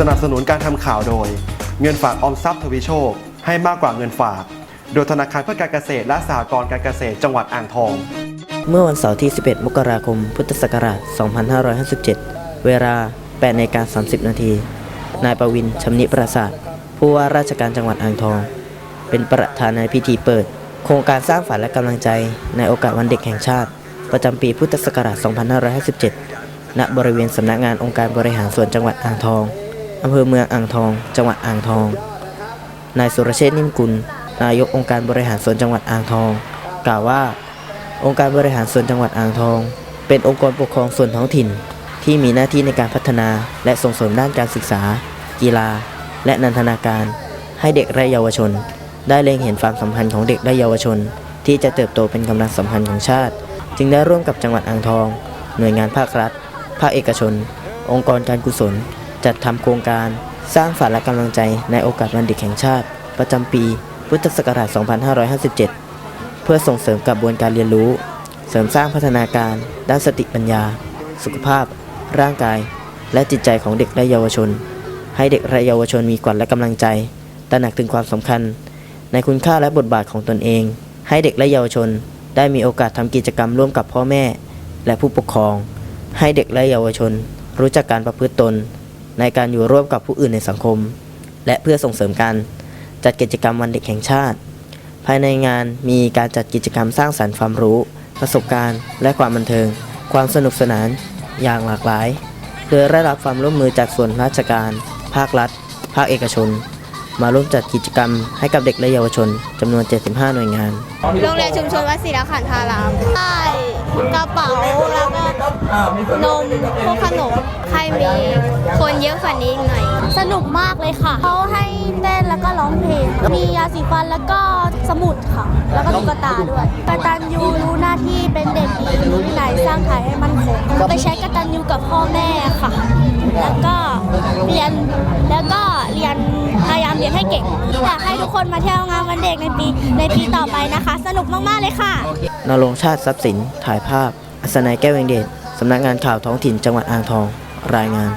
สนับสนุนการทำข่าวโดย เงินฝากออมทรัพย์ทวีโชค ให้มากกว่าเงินฝาก โดยธนาคารเพื่อการเกษตรและสหกรณ์การเกษตรจังหวัดอ่างทอง เมื่อวันเสาร์ที่ 11 มกราคม พุทธศักราช 2557 เวลา8นาฬิกา30 นาที นายประวินชำนิประสาทผู้ว่าราชการจังหวัดอ่างทอง เป็นประธานในพิธีเปิด โครงการสร้างฝันและกำลังใจในโอกาสวันเด็กแห่งชาติ ประจำปีพุทธศักราช 2557 ณ บริเวณสำนักงานองค์การบริหารส่วนจังหวัดอ่างทอง อำเภอเมืองอ่างทอง จังหวัดอ่างทอง นายสุรเชษฐ์นิ่มกุล นายกองค์การบริหารส่วนจังหวัดอ่างทอง กล่าวว่า องค์การบริหารส่วนจังหวัดอ่างทอง เป็นองค์กรปกครองส่วนท้องถิ่น ที่มีหน้าที่ในการพัฒนาและส่งเสริมด้านการศึกษา กีฬา และนันทนาการ ให้เด็กและเยาวชน ได้เล็งเห็นความสำคัญของเด็กและเยาวชน ที่จะเติบโตเป็นกำลังสำคัญของชาติ จึงได้ร่วมกับจังหวัดอ่างทอง หน่วยงานภาครัฐ ภาคเอกชน องค์กรการกุศล จัดทำโครงการสร้างฝันและกำลังใจในโอกาสวันเด็กแห่งชาติ ประจำปีพุทธศักราช 2557 เพื่อส่งเสริมกระบวนการเรียนรู้ เสริมสร้างพัฒนาการ ด้านสติปัญญา สุขภาพ ร่างกาย และจิตใจของเด็กและเยาวชน ให้เด็กและเยาวชนมีขวัญและกำลังใจ ตระหนักถึงความสำคัญ ในคุณค่าและบทบาทของตนเอง ให้เด็กและเยาวชน ได้มีโอกาสทำกิจกรรมร่วมกับพ่อแม่ และผู้ปกครอง ให้เด็กและเยาวชน รู้จักการประพฤติตน ในการอยู่ร่วมกับผู้อื่นในสังคม และเพื่อส่งเสริมการจัดกิจกรรมวันเด็กแห่งชาติ ภายในงานมีการจัดกิจกรรมสร้างสรรค์ความรู้ ประสบการณ์ และความบันเทิง ความสนุกสนานอย่างหลากหลาย โดยได้รับความร่วมมือจากส่วนราชการ ภาครัฐ ภาคเอกชน มาร่วมจัดกิจกรรมให้กับเด็กและเยาวชนจำนวน 75 หน่วยงาน โรงเรียนชุมชนวัดศรีละขันธารามได้กระเป๋าแล้วก็นมพวกขนมใครมีคนเยอะกว่านี้อีกหน่อย สนุกมากเลยค่ะ เขาให้เต้นแล้วก็ร้องเพลง มียาสีฟันแล้วก็สมุดค่ะ แล้วก็ตุ๊กตาด้วยกตัญญูรู้หน้าที่เป็นเด็กดีมีวินัยสร้างไทยให้มั่นคงไปใช้กตัญญูกับพ่อแม่ค่ะ แล้วก็เรียนแล้วก็เรียนพยายามเรียนให้เก่งอยากให้ทุกคนมาเที่ยวงานวันเด็กในปีในปีต่อไปนะคะ สนุกมากๆเลยค่ะนรงค์ชาติทรัพย์สินถ่ายภาพอัศนัยแก้วเวงเดชสำนักงานข่าวท้องถิ่นจังหวัดอ่างทอง รายงาน